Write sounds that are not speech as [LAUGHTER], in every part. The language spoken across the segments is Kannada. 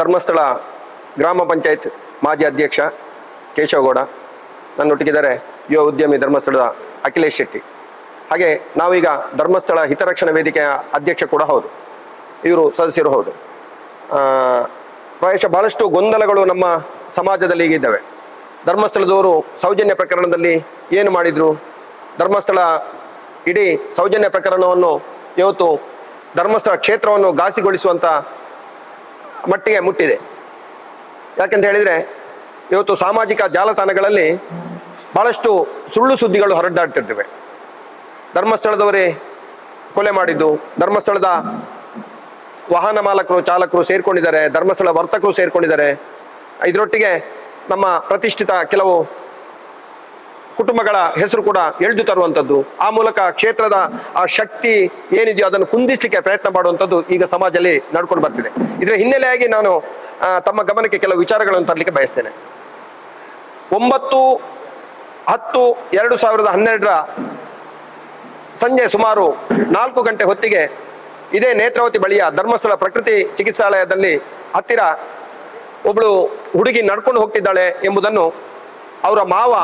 ಧರ್ಮಸ್ಥಳ ಗ್ರಾಮ ಪಂಚಾಯತ್ ಮಾಜಿ ಅಧ್ಯಕ್ಷ ಕೇಶವಗೌಡ, ನನ್ನೊಟ್ಟಿಗಿದ್ದಾರೆ ಯುವ ಉದ್ಯಮಿ ಧರ್ಮಸ್ಥಳದ ಅಖಿಲೇಶ್ ಶೆಟ್ಟಿ. ಹಾಗೆ ನಾವೀಗ ಧರ್ಮಸ್ಥಳ ಹಿತರಕ್ಷಣಾ ವೇದಿಕೆಯ ಅಧ್ಯಕ್ಷ ಕೂಡ ಹೌದು. ಇವರು ಸದಸ್ಯರು ಹೌದು. ಪ್ರಾಯಶಃ ಬಹಳಷ್ಟು ಗೊಂದಲಗಳು ನಮ್ಮ ಸಮಾಜದಲ್ಲಿ ಈಗಿದ್ದಾವೆ ಧರ್ಮಸ್ಥಳದವರು ಸೌಜನ್ಯ ಪ್ರಕರಣದಲ್ಲಿ ಏನು ಮಾಡಿದರು? ಧರ್ಮಸ್ಥಳ ಇಡೀ ಸೌಜನ್ಯ ಪ್ರಕರಣವನ್ನು, ಇವತ್ತು ಧರ್ಮಸ್ಥಳ ಕ್ಷೇತ್ರವನ್ನು ಘಾಸಿಗೊಳಿಸುವಂಥ ಮಟ್ಟಿಗೆ ಮುಟ್ಟಿದೆ. ಯಾಕೆಂತ ಹೇಳಿದರೆ, ಇವತ್ತು ಸಾಮಾಜಿಕ ಜಾಲತಾಣಗಳಲ್ಲಿ ಬಹಳಷ್ಟು ಸುಳ್ಳು ಸುದ್ದಿಗಳು ಹರಡಾಡ್ತಿರ್ತವೆ ಧರ್ಮಸ್ಥಳದವರೇ ಕೊಲೆ ಮಾಡಿದ್ದು, ಧರ್ಮಸ್ಥಳದ ವಾಹನ ಮಾಲಕರು, ಚಾಲಕರು ಸೇರ್ಕೊಂಡಿದ್ದಾರೆ, ಧರ್ಮಸ್ಥಳ ವರ್ತಕರು ಸೇರ್ಕೊಂಡಿದ್ದಾರೆ. ಇದರೊಟ್ಟಿಗೆ ನಮ್ಮ ಪ್ರತಿಷ್ಠಿತ ಕೆಲವು ಕುಟುಂಬಗಳ ಹೆಸರು ಕೂಡ ಎಳೆದು ತರುವಂಥದ್ದು. ಆ ಮೂಲಕ ಕ್ಷೇತ್ರದ ಆ ಶಕ್ತಿ ಏನಿದೆಯೋ ಅದನ್ನು ಕುಂದಿಸ್ಲಿಕ್ಕೆ ಪ್ರಯತ್ನ ಮಾಡುವಂಥದ್ದು ಈಗ ಸಮಾಜದಲ್ಲಿ ನಡ್ಕೊಂಡು ಬರ್ತಿದೆ. ಇದರ ಹಿನ್ನೆಲೆಯಾಗಿ ನಾನು ತಮ್ಮ ಗಮನಕ್ಕೆ ಕೆಲವು ವಿಚಾರಗಳನ್ನು ತರಲಿಕ್ಕೆ ಬಯಸ್ತೇನೆ. ಒಂಬತ್ತು, ಹತ್ತು, ಎರಡು ಸಾವಿರದ ಹನ್ನೆರಡರ ಸಂಜೆ ಸುಮಾರು ನಾಲ್ಕು ಗಂಟೆ ಹೊತ್ತಿಗೆ ಇದೇ ನೇತ್ರಾವತಿ ಬಳಿಯ ಧರ್ಮಸ್ಥಳ ಪ್ರಕೃತಿ ಚಿಕಿತ್ಸಾಲಯದಲ್ಲಿ ಹತ್ತಿರ ಒಬ್ಬಳು ಹುಡುಗಿ ನಡ್ಕೊಂಡು ಹೋಗ್ತಿದ್ದಾಳೆ ಎಂಬುದನ್ನು ಅವರ ಮಾವ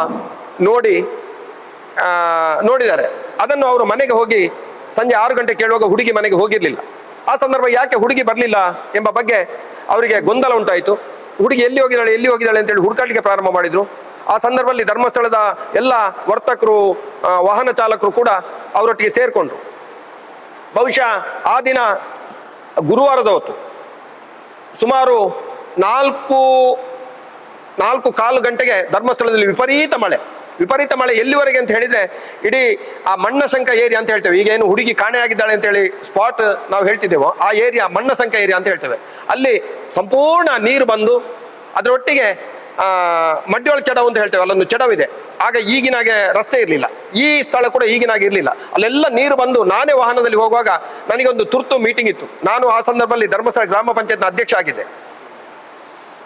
ನೋಡಿ ನೋಡಿದ್ದಾರೆ. ಅದನ್ನು ಅವರು ಮನೆಗೆ ಹೋಗಿ ಸಂಜೆ ಆರು ಗಂಟೆ ಕೇಳುವಾಗ ಹುಡುಗಿ ಮನೆಗೆ ಹೋಗಿರಲಿಲ್ಲ. ಆ ಸಂದರ್ಭ ಯಾಕೆ ಹುಡುಗಿ ಬರಲಿಲ್ಲ ಎಂಬ ಬಗ್ಗೆ ಅವರಿಗೆ ಗೊಂದಲ ಉಂಟಾಯಿತು. ಹುಡುಗಿ ಎಲ್ಲಿ ಹೋಗಿದ್ದಾಳೆ ಎಲ್ಲಿ ಹೋಗಿದ್ದಾಳೆ ಅಂತೇಳಿ ಹುಡುಕಾಟಕ್ಕೆ ಪ್ರಾರಂಭ ಮಾಡಿದ್ರು. ಆ ಸಂದರ್ಭದಲ್ಲಿ ಧರ್ಮಸ್ಥಳದ ಎಲ್ಲ ವರ್ತಕರು ವಾಹನ ಚಾಲಕರು ಕೂಡ ಅವರೊಟ್ಟಿಗೆ ಸೇರಿಕೊಂಡ್ರು. ಬಹುಶಃ ಆ ದಿನ ಗುರುವಾರದ ಹೊತ್ತು, ಸುಮಾರು ನಾಲ್ಕು ನಾಲ್ಕು ಕಾಲು ಗಂಟೆಗೆ ಧರ್ಮಸ್ಥಳದಲ್ಲಿ ವಿಪರೀತ ಮಳೆ. ವಿಪರೀತ ಮಳೆ ಎಲ್ಲಿವರೆಗೆ ಅಂತ ಹೇಳಿದ್ರೆ ಇಡೀ ಆ ಮಣ್ಣ ಸಂಕ ಏರಿಯಾ ಅಂತ ಹೇಳ್ತೇವೆ. ಈಗ ಏನು ಹುಡುಗಿ ಕಾಣೆಯಾಗಿದ್ದಾಳೆ ಅಂತ ಹೇಳಿ ಸ್ಪಾಟ್ ನಾವು ಹೇಳ್ತಿದ್ದೇವೋ ಆ ಏರಿಯಾ ಮಣ್ಣ ಸಂಕ ಏರಿಯಾ ಅಂತ ಹೇಳ್ತೇವೆ. ಅಲ್ಲಿ ಸಂಪೂರ್ಣ ನೀರು ಬಂದು ಅದರೊಟ್ಟಿಗೆ ಆ, ಮಡ್ಯೋಳ ಚಡವು ಅಂತ ಹೇಳ್ತೇವೆ. ಅಲ್ಲೊಂದು ಚಡವಿದೆ. ಆಗ ಈಗಿನಾಗೆ ರಸ್ತೆ ಇರಲಿಲ್ಲ. ಈ ಸ್ಥಳ ಕೂಡ ಈಗಿನಾಗೆ ಇರಲಿಲ್ಲ. ಅಲ್ಲೆಲ್ಲ ನೀರು ಬಂದು ನಾನೇ ವಾಹನದಲ್ಲಿ ಹೋಗುವಾಗ ನನಗೊಂದು ತುರ್ತು ಮೀಟಿಂಗ್ ಇತ್ತು. ನಾನು ಆ ಸಂದರ್ಭದಲ್ಲಿ ಧರ್ಮಸ್ಥಳ ಗ್ರಾಮ ಪಂಚಾಯತ್ನ ಅಧ್ಯಕ್ಷ ಆಗಿದ್ದೆ.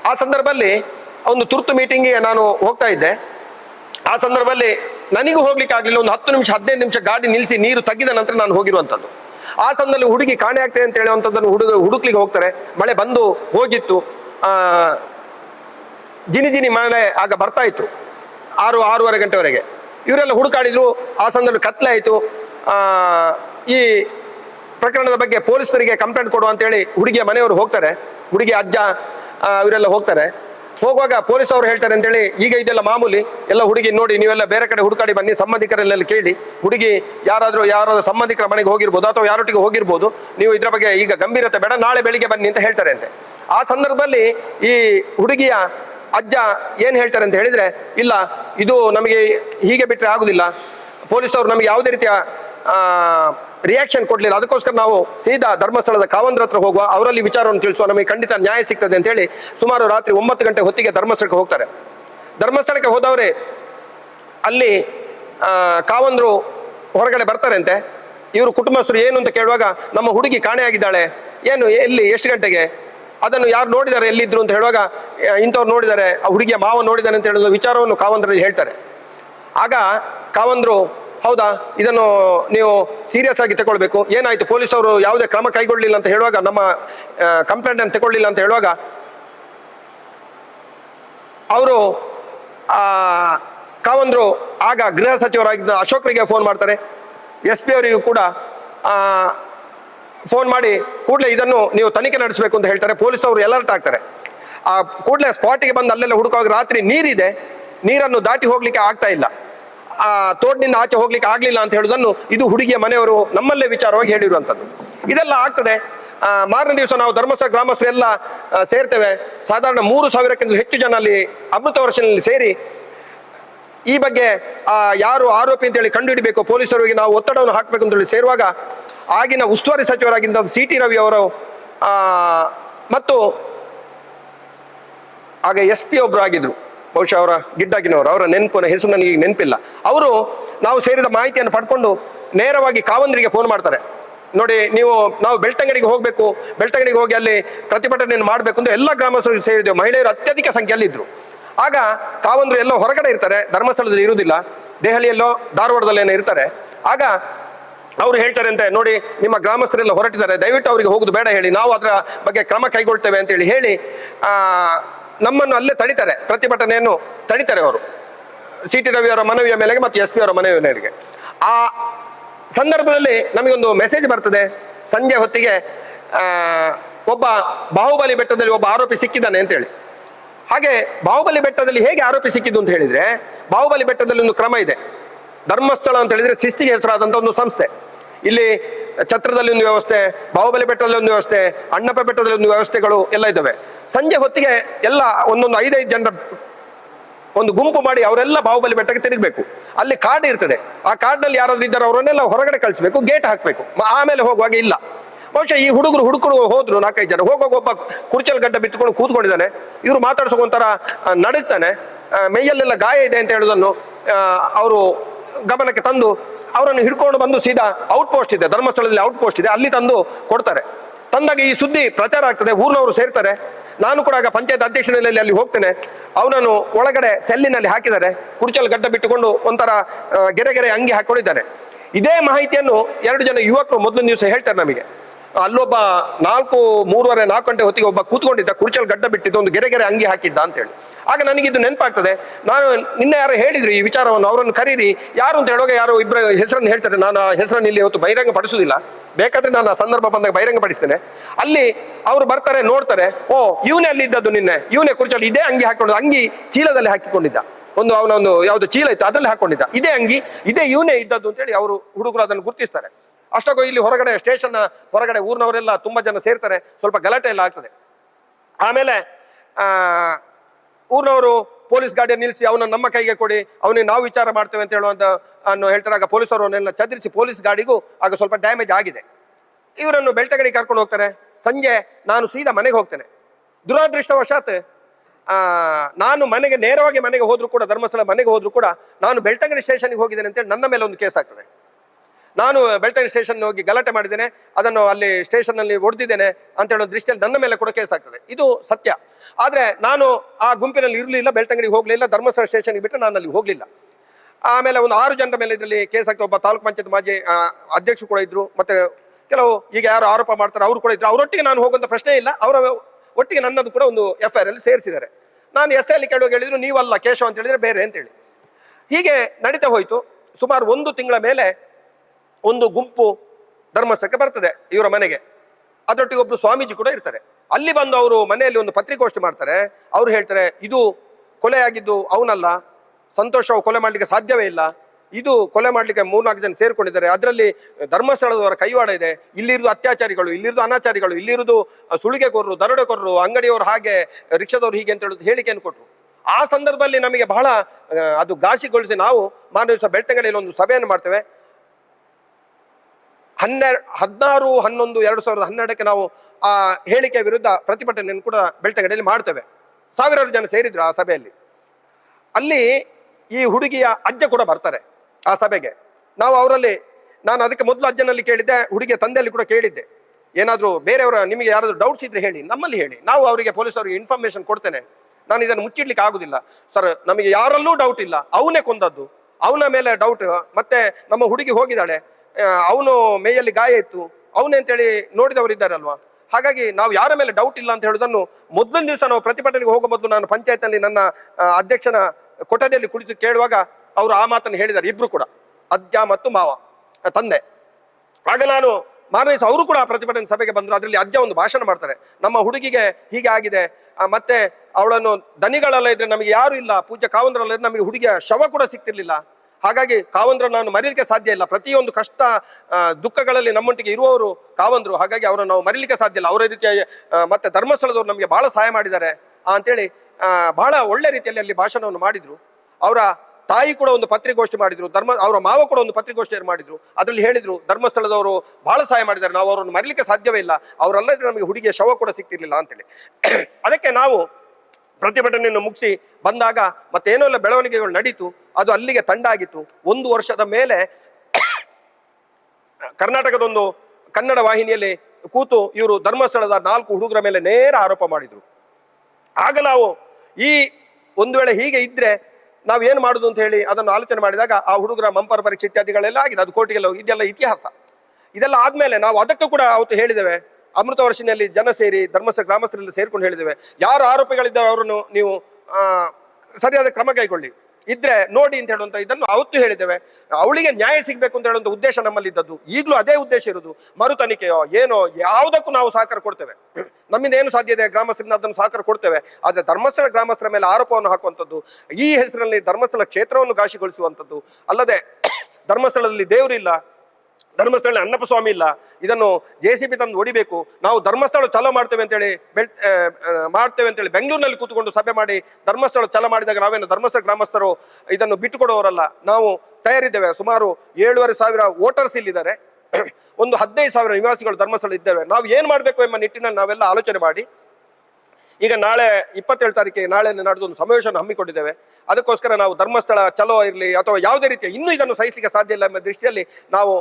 ಆ ಸಂದರ್ಭದಲ್ಲಿ ಒಂದು ತುರ್ತು ಮೀಟಿಂಗ್ಗೆ ನಾನು ಹೋಗ್ತಾ ಇದ್ದೆ. ಆ ಸಂದರ್ಭದಲ್ಲಿ ನನಗೂ ಹೋಗ್ಲಿಕ್ಕೆ ಆಗಲಿಲ್ಲ. ಒಂದು ಹತ್ತು ನಿಮಿಷ, ಹದಿನೈದು ನಿಮಿಷ ಗಾಡಿ ನಿಲ್ಲಿಸಿ ನೀರು ತಗ್ಗಿದ ನಂತರ ನಾನು ಹೋಗಿರುವಂಥದ್ದು. ಆ ಸಂದರ್ಭದಲ್ಲಿ ಹುಡುಗಿ ಕಾಣೆ ಆಗ್ತದೆ ಅಂತ ಹೇಳುವಂಥದ್ದನ್ನು ಹುಡುಗ, ಹುಡುಕ್ಲಿಕ್ಕೆ ಹೋಗ್ತಾರೆ. ಮಳೆ ಬಂದು ಹೋಗಿತ್ತು. ಜಿನಿ ಜಿನಿ ಮಳೆ ಆಗ ಬರ್ತಾ ಇತ್ತು. ಆರು, ಆರೂವರೆ ಗಂಟೆವರೆಗೆ. ಇವರೆಲ್ಲ ಹುಡುಕಾಡಿದ್ರು. ಆ ಸಂದರ್ಭ ಕತ್ಲೆ ಆಯಿತು. ಈ ಪ್ರಕರಣದ ಬಗ್ಗೆ ಪೊಲೀಸರಿಗೆ ಕಂಪ್ಲೇಂಟ್ ಕೊಡು ಅಂತೇಳಿ ಹುಡುಗಿಯ ಮನೆಯವರು ಹೋಗ್ತಾರೆ. ಹುಡುಗಿ ಅಜ್ಜ ಇವರೆಲ್ಲ ಹೋಗ್ತಾರೆ. ಹೋಗುವಾಗ ಪೊಲೀಸ್ ಅವರು ಹೇಳ್ತಾರೆ ಅಂತೇಳಿ, ಈಗ ಇದೆಲ್ಲ ಮಾಮೂಲಿ, ಎಲ್ಲ ಹುಡುಗಿ ನೋಡಿ, ನೀವೆಲ್ಲ ಬೇರೆ ಕಡೆ ಹುಡುಕಾಡಿ ಬನ್ನಿ, ಸಂಬಂಧಿಕರಲ್ಲೆಲ್ಲ ಕೇಳಿ, ಹುಡುಗಿ ಯಾರಾದರೂ, ಯಾರಾದ್ರೂ ಸಂಬಂಧಿಕರ ಮನೆಗೆ ಹೋಗಿರ್ಬೋದು, ಅಥವಾ ಯಾರೊಟ್ಟಿಗೆ ಹೋಗಿರ್ಬೋದು, ನೀವು ಇದರ ಬಗ್ಗೆ ಈಗ ಗಂಭೀರತೆ ಬೇಡ, ನಾಳೆ ಬೆಳಿಗ್ಗೆ ಬನ್ನಿ ಅಂತ ಹೇಳ್ತಾರೆ ಅಂತೆ. ಆ ಸಂದರ್ಭದಲ್ಲಿ ಈ ಹುಡುಗಿಯ ಅಜ್ಜ ಏನು ಹೇಳ್ತಾರೆ ಅಂತ ಹೇಳಿದರೆ, ಇಲ್ಲ, ಇದು ನಮಗೆ ಹೀಗೆ ಬಿಟ್ಟರೆ ಆಗುದಿಲ್ಲ ಪೊಲೀಸವರು ನಮಗೆ ಯಾವುದೇ ರೀತಿಯ ರಿಯಾಕ್ಷನ್ ಕೊಡಲಿಲ್ಲ. ಅದಕ್ಕೋಸ್ಕರ ನಾವು ಸೀದಾ ಧರ್ಮಸ್ಥಳದ ಕಾವಂದ್ರ ಹತ್ರ ಹೋಗುವ, ಅವರಲ್ಲಿ ವಿಚಾರವನ್ನು ತಿಳಿಸುವ ನಮಗೆ ಖಂಡಿತ ನ್ಯಾಯ ಸಿಗ್ತದೆ ಅಂತ ಹೇಳಿ ಸುಮಾರು ರಾತ್ರಿ ಒಂಬತ್ತು ಗಂಟೆ ಹೊತ್ತಿಗೆ ಧರ್ಮಸ್ಥಳಕ್ಕೆ ಹೋಗ್ತಾರೆ. ಧರ್ಮಸ್ಥಳಕ್ಕೆ ಹೋದವರೇ ಅಲ್ಲಿ ಕಾವಂದ್ರು ಹೊರಗಡೆ ಬರ್ತಾರಂತೆ. ಇವರು ಕುಟುಂಬಸ್ಥರು ಏನು ಅಂತ ಕೇಳುವಾಗ, ನಮ್ಮ ಹುಡುಗಿ ಕಾಣೆಯಾಗಿದ್ದಾಳೆ ಏನು, ಎಲ್ಲಿ, ಎಷ್ಟು ಗಂಟೆಗೆ? ಅದನ್ನು ಯಾರು ನೋಡಿದ್ದಾರೆ ಎಲ್ಲಿದ್ರು ಅಂತ ಹೇಳುವಾಗ ಇಂಥವ್ರು ನೋಡಿದ್ದಾರೆ ಆ ಹುಡುಗಿಯ ಮಾವ ನೋಡಿದ್ದಾನೆ ಅಂತ ಹೇಳೋದು ವಿಚಾರವನ್ನು ಕಾವಂದ್ರಲ್ಲಿ ಹೇಳ್ತಾರೆ. ಆಗ ಕಾವಂದ್ರು ಹೌದಾ? ಇದನ್ನು ನೀವು ಸೀರಿಯಸ್ ಆಗಿ ತಗೊಳ್ಬೇಕು. ಏನಾಯ್ತು? ಪೊಲೀಸವರು ಯಾವುದೇ ಕ್ರಮ ಕೈಗೊಳ್ಳಲಿಲ್ಲ ಅಂತ ಹೇಳುವಾಗ, ನಮ್ಮ ಕಂಪ್ಲೇಂಟ್ ಅನ್ನು ತಗೊಳ್ಳಿಲ್ಲ ಅಂತ ಹೇಳುವಾಗ, ಅವರು ಕಾವಂದ್ರು, ಆಗ ಗೃಹ ಸಚಿವರಾಗಿದ್ದ ಅಶೋಕ್ರಿಗೆ ಫೋನ್ ಮಾಡ್ತಾರೆ. ಎಸ್ ಪಿ ಅವರಿಗೂ ಕೂಡ ಫೋನ್ ಮಾಡಿ, ಕೂಡಲೇ ಇದನ್ನು ನೀವು ತನಿಖೆ ನಡೆಸಬೇಕು ಅಂತ ಹೇಳ್ತಾರೆ. ಪೊಲೀಸ್ ಅವರು ಎಲರ್ಟ್ ಆಗ್ತಾರೆ. ಆ, ಕೂಡಲೇ ಸ್ಪಾಟಿಗೆ ಬಂದು ಅಲ್ಲೆಲ್ಲ ಹುಡುಕುವಾಗ ರಾತ್ರಿ ನೀರಿದೆ. ನೀರನ್ನು ದಾಟಿ ಹೋಗ್ಲಿಕ್ಕೆ ಆಗ್ತಾ ಇಲ್ಲ. ಆ ತೋಡಿನಿಂದ ಆಚೆ ಹೋಗ್ಲಿಕ್ಕೆ ಆಗ್ಲಿಲ್ಲ ಅಂತ ಹೇಳುದನ್ನು ಇದು ಹುಡುಗಿಯ ಮನೆಯವರು ನಮ್ಮಲ್ಲೇ ವಿಚಾರವಾಗಿ ಹೇಳಿರುವಂತದ್ದು ಇದೆಲ್ಲ ಆಗ್ತದೆ. ಮಾರನೇ ದಿವಸ ನಾವು ಧರ್ಮಸ್ಥಳ ಗ್ರಾಮಸ್ಥರು ಎಲ್ಲ ಆ, ಸೇರ್ತೇವೆ. ಸಾಧಾರಣ ಮೂರು ಸಾವಿರಕ್ಕಿಂತ ಹೆಚ್ಚು ಜನ ಅಲ್ಲಿ ಅಮೃತ ವರ್ಷನಲ್ಲಿ ಸೇರಿ ಈ ಬಗ್ಗೆ ಯಾರು ಆರೋಪಿ ಅಂತೇಳಿ ಕಂಡುಹಿಡಿಬೇಕು ಪೊಲೀಸರಿಗೆ ನಾವು ಒತ್ತಡವನ್ನು ಹಾಕಬೇಕು ಅಂತೇಳಿ ಸೇರುವಾಗ ಆಗಿನ ಉಸ್ತುವಾರಿ ಸಚಿವರಾಗಿದ್ದ ಸಿ ಟಿ ರವಿ ಅವರು ಮತ್ತು ಆಗ ಎಸ್ ಪಿ ಒಬ್ರು ಆಗಿದ್ರು. ಬಹುಶಃ ಅವರ ಗಿಡ್ಡಾಗಿನವರು, ಅವರ ನೆನಪಿನ ಹೆಸರು ನನಗೆ ನೆನಪಿಲ್ಲ. ಅವರು ನಾವು ಸೇರಿದ ಮಾಹಿತಿಯನ್ನು ಪಡ್ಕೊಂಡು ನೇರವಾಗಿ ಕಾವಂದ್ರಿಗೆ ಫೋನ್ ಮಾಡ್ತಾರೆ. ನೋಡಿ, ನೀವು, ನಾವು ಬೆಳ್ತಂಗಡಿಗೆ ಹೋಗಬೇಕು, ಬೆಳ್ತಂಗಡಿಗೆ ಹೋಗಿ ಅಲ್ಲಿ ಪ್ರತಿಭಟನೆಯನ್ನು ಮಾಡಬೇಕು ಅಂತ ಎಲ್ಲ ಗ್ರಾಮಸ್ಥರು ಸೇರಿದೆವು ಮಹಿಳೆಯರು ಅತ್ಯಧಿಕ ಸಂಖ್ಯೆಯಲ್ಲಿ ಇದ್ದರು ಆಗ ಕಾವಂದ್ರು ಎಲ್ಲೋ ಹೊರಗಡೆ ಇರ್ತಾರೆ, ಧರ್ಮಸ್ಥಳದಲ್ಲಿ ಇರುವುದಿಲ್ಲ, ದೆಹಲಿಯಲ್ಲೋ ಧಾರವಾಡದಲ್ಲೇನೋ ಇರ್ತಾರೆ. ಆಗ ಅವರು ಹೇಳ್ತಾರೆ ಅಂತೆ ನೋಡಿ, ನಿಮ್ಮ ಗ್ರಾಮಸ್ಥರೆಲ್ಲ ಹೊರಟಿದ್ದಾರೆ, ದಯವಿಟ್ಟು ಅವರಿಗೆ ಹೋಗುದು ಬೇಡ ಹೇಳಿ, ನಾವು ಅದರ ಬಗ್ಗೆ ಕ್ರಮ ಕೈಗೊಳ್ತೇವೆ ಅಂತೇಳಿ ಹೇಳಿ ನಮ್ಮನ್ನು ಅಲ್ಲೇ ತಡಿತಾರೆ, ಪ್ರತಿಭಟನೆಯನ್ನು ತಡಿತಾರೆ ಅವರು. ಸಿ ಟಿ ರವಿ ಅವರ ಮನವಿಯ ಮೇಲೆಗೆ ಮತ್ತು ಎಸ್ ಪಿ ಅವರ ಮನವಿಯ ಮೇಲೆಗೆ. ಆ ಸಂದರ್ಭದಲ್ಲಿ ನಮಗೊಂದು ಮೆಸೇಜ್ ಬರ್ತದೆ. ಸಂಜೆ ಹೊತ್ತಿಗೆ ಒಬ್ಬ ಬಾಹುಬಲಿ ಬೆಟ್ಟದಲ್ಲಿ ಒಬ್ಬ ಆರೋಪಿ ಸಿಕ್ಕಿದ್ದಾನೆ ಅಂತೇಳಿ ಹಾಗೆ ಬಾಹುಬಲಿ ಬೆಟ್ಟದಲ್ಲಿ ಹೇಗೆ ಆರೋಪಿ ಸಿಕ್ಕಿದ್ದು ಅಂತ ಹೇಳಿದ್ರೆ, ಬಾಹುಬಲಿ ಬೆಟ್ಟದಲ್ಲಿ ಒಂದು ಕ್ರಮ ಇದೆ. ಧರ್ಮಸ್ಥಳ ಅಂತ ಹೇಳಿದ್ರೆ ಶಿಸ್ತಿಗೆ ಹೆಸರಾದಂಥ ಒಂದು ಸಂಸ್ಥೆ. ಇಲ್ಲಿ ಛತ್ರದಲ್ಲಿ ಒಂದು ವ್ಯವಸ್ಥೆ ಬಾಹುಬಲಿ ಬೆಟ್ಟದಲ್ಲಿ ಒಂದು ವ್ಯವಸ್ಥೆ ಅಣ್ಣಪ್ಪ ಬೆಟ್ಟದಲ್ಲಿ ಒಂದು ವ್ಯವಸ್ಥೆಗಳು ಎಲ್ಲ ಇದ್ದಾವೆ. ಸಂಜೆ ಹೊತ್ತಿಗೆ ಎಲ್ಲ ಒಂದೊಂದು ಐದೈದು ಜನರ ಒಂದು ಗುಂಪು ಮಾಡಿ ಅವರೆಲ್ಲ ಬಾಹುಬಲಿ ಬೆಟ್ಟಕ್ಕೆ ತಿರುಗಬೇಕು. ಅಲ್ಲಿ ಕಾರ್ಡ್ ಇರ್ತದೆ. ಆ ಕಾರ್ಡ್ನಲ್ಲಿ ಯಾರಾದ್ರೂ ಇದ್ದಾರೆ ಅವರನ್ನೆಲ್ಲ ಹೊರಗಡೆ ಕಳಿಸ್ಬೇಕು ಗೇಟ್ ಹಾಕಬೇಕು. ಆಮೇಲೆ ಹೋಗುವಾಗ ಇಲ್ಲ. ಬಹುಶಃ ಈ ಹುಡುಗರು ಹುಡುಕರು ಹೋದ್ರು ನಾಲ್ಕೈದು ಜನ. ಹೋಗುವಾಗ ಒಬ್ಬ ಕುರ್ಚಲ್ ಗಡ್ಡ ಬಿಟ್ಟುಕೊಂಡು ಕೂತ್ಕೊಂಡಿದ್ದಾನೆ. ಇವರು ಮಾತಾಡ್ಸೋ ಒಂಥರ ಆ, ನಡುಗ್ತಾನೆ. ಮೈಯಲ್ಲೆಲ್ಲ ಗಾಯ ಇದೆ ಅಂತ ಹೇಳೋದನ್ನು ಅವರು ಗಮನಕ್ಕೆ ತಂದು ಅವರನ್ನು ಹಿಡ್ಕೊಂಡು ಬಂದು ಸೀದಾ ಔಟ್ ಪೋಸ್ಟ್ ಇದೆ, ಧರ್ಮಸ್ಥಳದಲ್ಲಿ ಔಟ್ ಪೋಸ್ಟ್ ಇದೆ, ಅಲ್ಲಿ ತಂದು ಕೊಡ್ತಾರೆ. ತಂದಾಗ ಈ ಸುದ್ದಿ ಪ್ರಚಾರ ಆಗ್ತದೆ, ಊರಿನವರು ಸೇರ್ತಾರೆ. ನಾನು ಕೂಡ ಆಗ ಪಂಚಾಯತ್ ಅಧ್ಯಕ್ಷನಲ್ಲಿ ಅಲ್ಲಿ ಹೋಗ್ತೇನೆ. ಅವನನ್ನು ಒಳಗಡೆ ಸೆಲ್ಲಿನಲ್ಲಿ ಹಾಕಿದ್ದಾರೆ. ಕುರ್ಚಲ್ ಗಡ್ಡ ಬಿಟ್ಟುಕೊಂಡು ಒಂಥರ ಗೆರೆಗೆರೆ ಗೆರೆ ಅಂಗಿ ಹಾಕೊಂಡಿದ್ದಾನೆ. ಇದೇ ಮಾಹಿತಿಯನ್ನು ಎರಡು ಜನ ಯುವಕರು ಮೊದಲನೇ ದಿವಸ ಹೇಳ್ತಾರೆ ನಮಗೆ. ಅಲ್ಲೊಬ್ಬ ನಾಲ್ಕು, ಮೂರುವರೆ, ನಾಲ್ಕು ಗಂಟೆ ಹೊತ್ತಿಗೆ ಒಬ್ಬ ಕೂತ್ಕೊಂಡಿದ್ದ ಕುರ್ಚಲ್ ಗಡ್ಡ ಬಿಟ್ಟಿದ್ದ, ಒಂದು ಗೆರೆ ಗೆರೆ ಅಂಗಿ ಹಾಕಿದ್ದ ಅಂತೇಳಿ. ಆಗ ನನಗಿದು ನೆನಪಾಗ್ತದೆ. ನಾನು ನಿನ್ನೆ ಯಾರು ಹೇಳಿದ್ರು ಈ ವಿಚಾರವನ್ನು, ಅವರನ್ನು ಕರೀರಿ. ಯಾರು ಅಂತ ಹೇಳುವಾಗ ಯಾರು ಇಬ್ಬರ ಹೆಸರನ್ನು ಹೇಳ್ತಾರೆ, ನಾನು ಆ ಹೆಸರನ್ನು ಇಲ್ಲಿ ಇವತ್ತು ಬಹಿರಂಗ ಪಡಿಸೋದಿಲ್ಲ ಬೇಕಾದ್ರೆ ನಾನು ಆ ಸಂದರ್ಭ ಬಂದಾಗ ಬಹಿರಂಗ ಪಡಿಸ್ತೇನೆ. ಅಲ್ಲಿ ಅವರು ಬರ್ತಾರೆ, ನೋಡ್ತಾರೆ, ಓ, ಇವನೇ ಅಲ್ಲಿ ಇದ್ದದ್ದು ನಿನ್ನೆ. ಇವನೇ ಕುರ್ಚಲ್ಲಿ ಇದೇ ಅಂಗಿ ಹಾಕೊಂಡು ಅಂಗಿ ಚೀಲದಲ್ಲಿ ಹಾಕಿಕೊಂಡಿದ್ದ. ಒಂದು ಅವನ ಒಂದು ಯಾವ್ದು ಚೀಲ ಇತ್ತು, ಅದರಲ್ಲಿ ಹಾಕೊಂಡಿದ್ದ. ಇದೇ ಅಂಗಿ, ಇದೇ ಇವನೇ ಇದ್ದದ್ದು ಅಂತೇಳಿ ಅವರು ಹುಡುಗರು ಅದನ್ನು ಗುರುತಿಸ್ತಾರೆ. ಅಷ್ಟಕ್ಕೂ ಇಲ್ಲಿ ಹೊರಗಡೆ ಸ್ಟೇಷನ್ ಹೊರಗಡೆ ಊರಿನವರೆಲ್ಲ ತುಂಬಾ ಜನ ಸೇರ್ತಾರೆ. ಸ್ವಲ್ಪ ಗಲಾಟೆ ಎಲ್ಲ ಆಗ್ತದೆ. ಆಮೇಲೆ, ಆ ಊರಿನವರು ಪೊಲೀಸ್ ಗಾಡಿ ನಿಲ್ಲಿಸಿ ಅವನ ನಮ್ಮ ಕೈಗೆ ಕೊಡಿ ಅವನಿಗೆ ನಾವು ವಿಚಾರ ಮಾಡ್ತೇವೆ ಅಂತ ಹೇಳುವಂತ ಅನ್ನು ಹೇಳ್ತಾರೆ ಆಗ ಪೊಲೀಸರು ಅವನ್ನೆಲ್ಲ ಚದರಿಸಿ ಪೊಲೀಸ್ ಗಾಡಿಗೂ ಆಗ ಸ್ವಲ್ಪ ಡ್ಯಾಮೇಜ್ ಆಗಿದೆ. ಇವರನ್ನು ಬೆಳ್ತಗಡಿ ಕರ್ಕೊಂಡು ಹೋಗ್ತಾರೆ. ಸಂಜೆ ನಾನು ಸೀದಾ ಮನೆಗೆ ಹೋಗ್ತೇನೆ. ದುರಾದೃಷ್ಟವಶಾತ್ ಆ, ನಾನು ಮನೆಗೆ ನೇರವಾಗಿ ಮನೆಗೆ ಹೋದ್ರು ಕೂಡ ಧರ್ಮಸ್ಥಳ ಮನೆಗೆ ಹೋದ್ರು ಕೂಡ ನಾನು ಬೆಳ್ತಂಗಡಿ ಸ್ಟೇಷನ್ಗೆ ಹೋಗಿದ್ದೇನೆ ಅಂತೇಳಿ ನನ್ನ ಮೇಲೆ ಒಂದು ಕೇಸ್ ಆಗ್ತದೆ. ನಾನು ಬೆಳ್ತಂಗಡಿ ಸ್ಟೇಷನ್ ಹೋಗಿ ಗಲಾಟೆ ಮಾಡಿದ್ದೇನೆ. ಅದನ್ನು ಅಲ್ಲಿ ಸ್ಟೇಷನ್ ಅಲ್ಲಿ ಹೊಡೆದಿದ್ದೇನೆ ಅಂತ ಹೇಳೋ ದೃಷ್ಟಿಯಲ್ಲಿ ನನ್ನ ಮೇಲೆ ಕೂಡ ಕೇಸ್ ಆಗ್ತದೆ. ಇದು ಸತ್ಯ. ಆದರೆ ನಾನು ಆ ಗುಂಪಿನಲ್ಲಿ ಇರಲಿಲ್ಲ, ಬೆಳ್ತಂಗಡಿಗೆ ಹೋಗಲಿಲ್ಲ, ಧರ್ಮಸ್ಥಳ ಸ್ಟೇಷನ್ಗೆ ಬಿಟ್ಟು ನಾನು ಅಲ್ಲಿ ಹೋಗಲಿಲ್ಲ. ಆಮೇಲೆ ಒಂದು ಆರು ಜನರ ಮೇಲೆ ಇದರಲ್ಲಿ ಕೇಸ್ ಆಗ್ತದೆ. ಒಬ್ಬ ತಾಲೂಕು ಪಂಚಾಯತ್ ಮಾಜಿ ಅಧ್ಯಕ್ಷರು ಕೂಡ ಇದ್ದರು ಮತ್ತೆ ಕೆಲವು ಈಗ ಯಾರು ಆರೋಪ ಮಾಡ್ತಾರೆ, ಅವರು ಕೂಡ ಇದ್ದರು ಅವರೊಟ್ಟಿಗೆ ನಾನು ಹೋಗುವಂಥ ಪ್ರಶ್ನೆ ಇಲ್ಲ. ಅವರ ಒಟ್ಟಿಗೆ ನನ್ನದು ಕೂಡ ಒಂದು ಎಫ್ ಐ ಅಲ್ಲಿ ಸೇರಿಸಿದ್ದಾರೆ. ನಾನು ಎಸ್ ಅಲ್ಲಿ ಕೇಳುವಾಗ ಹೇಳಿದ್ರು, ನೀವಲ್ಲ ಕೇಶವ್ ಅಂತ ಹೇಳಿದರೆ ಬೇರೆ ಅಂತೇಳಿ ಹೀಗೆ ನಡೀತಾ ಹೋಯ್ತು. ಸುಮಾರು ಒಂದು ತಿಂಗಳ ಮೇಲೆ ಒಂದು ಗುಂಪು ಧರ್ಮಸ್ಥಕ್ಕೆ ಬರ್ತದೆ ಇವರ ಮನೆಗೆ. ಅದರೊಟ್ಟಿಗೆ ಒಬ್ರು ಸ್ವಾಮೀಜಿ ಕೂಡ ಇರ್ತಾರೆ. ಅಲ್ಲಿ ಬಂದು ಅವರು ಮನೆಯಲ್ಲಿ ಒಂದು ಪತ್ರಿಕೋಷ್ಠಿ ಮಾಡ್ತಾರೆ. ಅವ್ರು ಹೇಳ್ತಾರೆ, ಇದು ಕೊಲೆ ಆಗಿದ್ದು ಅವನಲ್ಲ. ಸಂತೋಷವು ಕೊಲೆ ಮಾಡ್ಲಿಕ್ಕೆ ಸಾಧ್ಯವೇ ಇಲ್ಲ. ಇದು ಕೊಲೆ ಮಾಡ್ಲಿಕ್ಕೆ ಮೂರ್ನಾಲ್ಕು ಜನ ಸೇರ್ಕೊಂಡಿದ್ದಾರೆ. ಅದರಲ್ಲಿ ಧರ್ಮಸ್ಥಳದವರ ಕೈವಾಡ ಇದೆ. ಇಲ್ಲಿರುವುದು ಅತ್ಯಾಚಾರಿಗಳು, ಇಲ್ಲಿರುವುದು ಅನಾಚಾರಿಗಳು, ಇಲ್ಲಿರುವುದು ಸುಳಿಗೆಕೋರರು, ದರೋಡೆಕೋರರು, ಅಂಗಡಿಯವರು ಹಾಗೆ, ರಿಕ್ಷಾದವರು ಹೀಗೆ ಅಂತ ಹೇಳುದು ಹೇಳಿಕೆಯನ್ನು ಕೊಟ್ಟರು ಆ ಸಂದರ್ಭದಲ್ಲಿ ನಮಗೆ ಬಹಳ ಅದು ಘಾಸಿಗೊಳಿಸಿ ನಾವು ಮಾನವ ಬೆಳ್ತಂಗಡಿಯಲ್ಲಿ ಒಂದು ಸಭೆಯನ್ನು ಮಾಡ್ತೇವೆ. ಹನ್ನೆರಡು ಹದಿನಾರು, ಹನ್ನೊಂದು, ಎರಡು ಸಾವಿರದ ಹನ್ನೆರಡಕ್ಕೆ ನಾವು ಆ ಹೇಳಿಕೆ ವಿರುದ್ಧ ಪ್ರತಿಭಟನೆಯನ್ನು ಕೂಡ ಬೆಳ್ತಗಡೆಯಲ್ಲಿ ಮಾಡ್ತೇವೆ. ಸಾವಿರಾರು ಜನ ಸೇರಿದ್ರು ಆ ಸಭೆಯಲ್ಲಿ. ಅಲ್ಲಿ ಈ ಹುಡುಗಿಯ ಅಜ್ಜ ಕೂಡ ಬರ್ತಾರೆ ಆ ಸಭೆಗೆ. ನಾವು ಅವರಲ್ಲಿ, ನಾನು ಅದಕ್ಕೆ ಮೊದಲು ಅಜ್ಜನಲ್ಲಿ ಕೇಳಿದ್ದೆ, ಹುಡುಗಿಯ ತಂದೆಯಲ್ಲಿ ಕೂಡ ಕೇಳಿದ್ದೆ. ಏನಾದರೂ ಬೇರೆಯವರ, ನಿಮಗೆ ಯಾರಾದರೂ ಡೌಟ್ಸ್ ಇದ್ರೆ ಹೇಳಿ, ನಮ್ಮಲ್ಲಿ ಹೇಳಿ. ನಾವು ಅವರಿಗೆ ಪೊಲೀಸ್ ಅವರಿಗೆ ಇನ್ಫಾರ್ಮೇಶನ್ ಕೊಡ್ತೇನೆ. ನಾನು ಇದನ್ನು ಮುಚ್ಚಿಡ್ಲಿಕ್ಕೆ ಆಗುದಿಲ್ಲ. ಸರ್ ನಮಗೆ ಯಾರಲ್ಲೂ ಡೌಟ್ ಇಲ್ಲ. ಅವನೇ ಕೊಂದದ್ದು. ಅವನ ಮೇಲೆ ಡೌಟ್ ಮತ್ತೆ ನಮ್ಮ ಹುಡುಗಿ ಹೋಗಿದ್ದಾಳೆ. ಅವನು ಮೇಯಲ್ಲಿ ಗಾಯ ಇತ್ತು. ಅವನೇ ಅಂತೇಳಿ ನೋಡಿದವರು ಇದ್ದಾರಲ್ವಾ? ಹಾಗಾಗಿ ನಾವು ಯಾರ ಮೇಲೆ ಡೌಟ್ ಇಲ್ಲ ಅಂತ ಹೇಳೋದನ್ನು ಮೊದಲಿನ ದಿವಸ ನಾವು ಪ್ರತಿಭಟನೆಗೆ ಹೋಗೋ ಮೊದಲು ನಾನು ಪಂಚಾಯತ್ನಲ್ಲಿ ನನ್ನ ಅಧ್ಯಕ್ಷನ ಕೊಠಡಿಯಲ್ಲಿ ಕುಳಿತು ಕೇಳುವಾಗ ಅವರು ಆ ಮಾತನ್ನು ಹೇಳಿದ್ದಾರೆ, ಇಬ್ರು ಕೂಡ. ಅಜ್ಜ ಮತ್ತು ಮಾವ ತಂದೆ. ಆಗ ನಾನು ಮಾರನೇ ಅವರು ಕೂಡ ಆ ಪ್ರತಿಭಟನೆ ಸಭೆಗೆ ಬಂದರು. ಅದರಲ್ಲಿ ಅಜ್ಜ ಒಂದು ಭಾಷಣ ಮಾಡ್ತಾರೆ. ನಮ್ಮ ಹುಡುಗಿಗೆ ಹೀಗೆ ಆಗಿದೆ ಮತ್ತೆ ಅವಳನ್ನು ದನಿಗಳೆಲ್ಲ ಇದ್ರೆ ನಮಗೆ ಯಾರು ಇಲ್ಲ ಪೂಜೆ ಕಾವಂದ್ರಲ್ಲ ನಮಗೆ ಹುಡುಗಿಯ ಶವ ಕೂಡ ಸಿಗ್ತಿರ್ಲಿಲ್ಲ. ಹಾಗಾಗಿ ಕಾವಂದ್ರ ನಾನು ಮರೀಲಿಕ್ಕೆ ಸಾಧ್ಯ ಇಲ್ಲ. ಪ್ರತಿಯೊಂದು ಕಷ್ಟ ದುಃಖಗಳಲ್ಲಿ ನಮ್ಮೊಟ್ಟಿಗೆ ಇರುವವರು ಕಾವಂದ್ರು. ಹಾಗಾಗಿ ಅವರನ್ನು ನಾವು ಮರೀಲಿಕ್ಕೆ ಸಾಧ್ಯ ಇಲ್ಲ. ಅವರ ರೀತಿಯ ಮತ್ತೆ ಧರ್ಮಸ್ಥಳದವರು ನಮಗೆ ಬಹಳ ಸಹಾಯ ಮಾಡಿದ್ದಾರೆ ಅಂತೇಳಿ ಬಹಳ ಒಳ್ಳೆ ರೀತಿಯಲ್ಲಿ ಅಲ್ಲಿ ಭಾಷಣವನ್ನು ಮಾಡಿದ್ರು. ಅವರ ತಾಯಿ ಕೂಡ ಒಂದು ಪತ್ರಿಕೋಷ್ಠಿ ಮಾಡಿದ್ರು. ಧರ್ಮ, ಅವರ ಮಾವ ಕೂಡ ಒಂದು ಪತ್ರಿಕೋಷ್ಠಿಯನ್ನು ಮಾಡಿದ್ರು. ಅದರಲ್ಲಿ ಹೇಳಿದ್ರು, ಧರ್ಮಸ್ಥಳದವರು ಬಹಳ ಸಹಾಯ ಮಾಡಿದ್ದಾರೆ. ನಾವು ಅವರನ್ನು ಮರಿಲಿಕ್ಕೆ ಸಾಧ್ಯವೇ ಇಲ್ಲ. ಅವರಲ್ಲದೆ ನಮಗೆ ಹುಡುಗಿಯ ಶವ ಕೂಡ ಸಿಗ್ತಿರ್ಲಿಲ್ಲ ಅಂತೇಳಿ. ಅದಕ್ಕೆ ನಾವು ಪ್ರತಿಭಟನೆಯನ್ನು ಮುಗಿಸಿ ಬಂದಾಗ ಮತ್ತೇನೋ ಎಲ್ಲ ಬೆಳವಣಿಗೆಗಳು ನಡೀತು. ಅದು ಅಲ್ಲಿಗೆ ತಂಡ ಆಗಿತ್ತು ಒಂದು ವರ್ಷದ ಮೇಲೆ ಕರ್ನಾಟಕದೊಂದು ಕನ್ನಡ ವಾಹಿನಿಯಲ್ಲಿ ಕೂತು ಇವರು ಧರ್ಮಸ್ಥಳದ ನಾಲ್ಕು ಹುಡುಗರ ಮೇಲೆ ನೇರ ಆರೋಪ ಮಾಡಿದ್ರು. ಆಗ ನಾವು ಈ ಒಂದು ವೇಳೆ ಹೀಗೆ ಇದ್ರೆ ನಾವು ಏನು ಮಾಡುದು ಅಂತ ಹೇಳಿ ಅದನ್ನು ಆಲೋಚನೆ ಮಾಡಿದಾಗ ಆ ಹುಡುಗರ ಮಂಪರ ಪರೀಕ್ಷೆ ಇತ್ಯಾದಿಗಳೆಲ್ಲ ಆಗಿದೆ. ಅದು ಕೋರ್ಟಿಗೆಲ್ಲ ಇದೆಲ್ಲ ಇತಿಹಾಸ. ಇದೆಲ್ಲ ಆದ್ಮೇಲೆ ನಾವು ಅದಕ್ಕೂ ಕೂಡ ಅವತ್ತು ಹೇಳಿದ್ದೇವೆ. ಅಮೃತ ವರ್ಷಿನಲ್ಲಿ ಜನ ಸೇರಿ ಧರ್ಮಸ್ಥ ಗ್ರಾಮಸ್ಥರೆಲ್ಲ ಸೇರಿಕೊಂಡು ಹೇಳಿದ್ದೇವೆ. ಯಾರು ಆರೋಪಿಗಳಿದ್ದಾರೆ ಅವರನ್ನು ನೀವು ಸರಿಯಾದ ಕ್ರಮ ಕೈಗೊಳ್ಳಿ ಇದ್ರೆ ನೋಡಿ ಅಂತ ಹೇಳುವಂತ ಇದನ್ನು ಅವತ್ತು ಹೇಳಿದ್ದೇವೆ. ಅವಳಿಗೆ ನ್ಯಾಯ ಸಿಗಬೇಕು ಅಂತ ಹೇಳುವಂತ ಉದ್ದೇಶ ನಮ್ಮಲ್ಲಿ ಇದ್ದದ್ದು ಈಗಲೂ ಅದೇ ಉದ್ದೇಶ ಇರುವುದು. ಮರು ತನಿಖೆಯೋ ಏನೋ, ಯಾವುದಕ್ಕೂ ನಾವು ಸಹಕಾರ ಕೊಡ್ತೇವೆ. ನಮ್ಮಿಂದ ಏನು ಸಾಧ್ಯ ಇದೆ? ಗ್ರಾಮಸ್ಥರಿಂದ ಅದನ್ನು ಸಹಕಾರ ಕೊಡ್ತೇವೆ. ಆದ್ರೆ ಧರ್ಮಸ್ಥಳ ಗ್ರಾಮಸ್ಥರ ಮೇಲೆ ಆರೋಪವನ್ನು ಹಾಕುವಂಥದ್ದು, ಈ ಹೆಸರಲ್ಲಿ ಧರ್ಮಸ್ಥಳ ಕ್ಷೇತ್ರವನ್ನು ಘಾಸಿಗೊಳಿಸುವಂಥದ್ದು ಅಲ್ಲದೆ ಧರ್ಮಸ್ಥಳದಲ್ಲಿ ದೇವರಿಲ್ಲ ಧರ್ಮಸ್ಥಳ ಅನ್ನಪ್ಪ ಸ್ವಾಮಿ ಇಲ್ಲ. ಇದನ್ನು ಜೆ ಸಿ ಬಿ ತಂದು ಹೊಡಿಬೇಕು. ನಾವು ಧರ್ಮಸ್ಥಳ ಚಲೋ ಮಾಡ್ತೇವೆ ಅಂತೇಳಿ ಬೆಳ್ ಮಾಡ್ತೇವೆ ಅಂತೇಳಿ ಬೆಂಗಳೂರಿನಲ್ಲಿ ಕೂತ್ಕೊಂಡು ಸಭೆ ಮಾಡಿ ಧರ್ಮಸ್ಥಳ ಚಲೋ ಮಾಡಿದಾಗ ನಾವೇನು ಧರ್ಮಸ್ಥಳ ಗ್ರಾಮಸ್ಥರು ಇದನ್ನು ಬಿಟ್ಟುಕೊಡೋರಲ್ಲ. ನಾವು ತಯಾರಿದ್ದೇವೆ. ಸುಮಾರು ಏಳುವರೆ ಸಾವಿರ ವೋಟರ್ಸ್ ಇಲ್ಲಿದ್ದಾರೆ. [CLEARS THROAT] ಒಂದು ಹದಿನೈದು ಸಾವಿರ ನಿವಾಸಿಗಳು ಧರ್ಮಸ್ಥಳ ಇದ್ದೇವೆ. ನಾವು ಏನು ಮಾಡಬೇಕು ಎಂಬ ನಿಟ್ಟಿನಲ್ಲಿ ನಾವೆಲ್ಲ ಆಲೋಚನೆ ಮಾಡಿ, ಈಗ ನಾಳೆ ಇಪ್ಪತ್ತೇಳು ತಾರೀಕಿಗೆ ನಾಳೆ ನಡೆದು ಒಂದು ಸಮಾವೇಶವನ್ನು ಹಮ್ಮಿಕೊಂಡಿದ್ದೇವೆ. ಅದಕ್ಕೋಸ್ಕರ ನಾವು ಧರ್ಮಸ್ಥಳ ಚಲೋ ಇರಲಿ ಅಥವಾ ಯಾವುದೇ ರೀತಿಯ ಇನ್ನೂ ಇದನ್ನು ಸಹಿಸಲಿಕ್ಕೆ ಸಾಧ್ಯ ಇಲ್ಲ ಎಂಬ ದೃಷ್ಟಿಯಲ್ಲಿ ನಾವು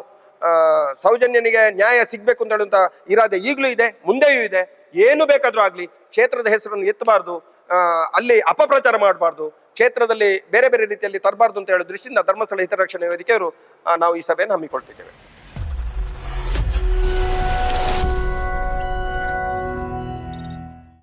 ಸೌಜನ್ಯನಿಗೆ ನ್ಯಾಯ ಸಿಗಬೇಕು ಅಂತ ಹೇಳುವಂತ ಇರಾದೆ ಈಗಲೂ ಇದೆ, ಮುಂದೆಯೂ ಇದೆ. ಏನು ಬೇಕಾದರೂ ಆಗಲಿ, ಕ್ಷೇತ್ರದ ಹೆಸರನ್ನು ಎತ್ತಬಾರ್ದು ಅಲ್ಲಿ ಅಪಪ್ರಚಾರ ಮಾಡಬಾರ್ದು, ಕ್ಷೇತ್ರದಲ್ಲಿ ಬೇರೆ ಬೇರೆ ರೀತಿಯಲ್ಲಿ ತರಬಾರ್ದು ಅಂತ ಹೇಳೋ ದೃಷ್ಟಿಯಿಂದ ಧರ್ಮಸ್ಥಳ ಹಿತರಕ್ಷಣೆ ವೇದಿಕೆಯವರು ನಾವು ಈ ಸಭೆಯನ್ನು ಹಮ್ಮಿಕೊಳ್ತಿದ್ದೇವೆ.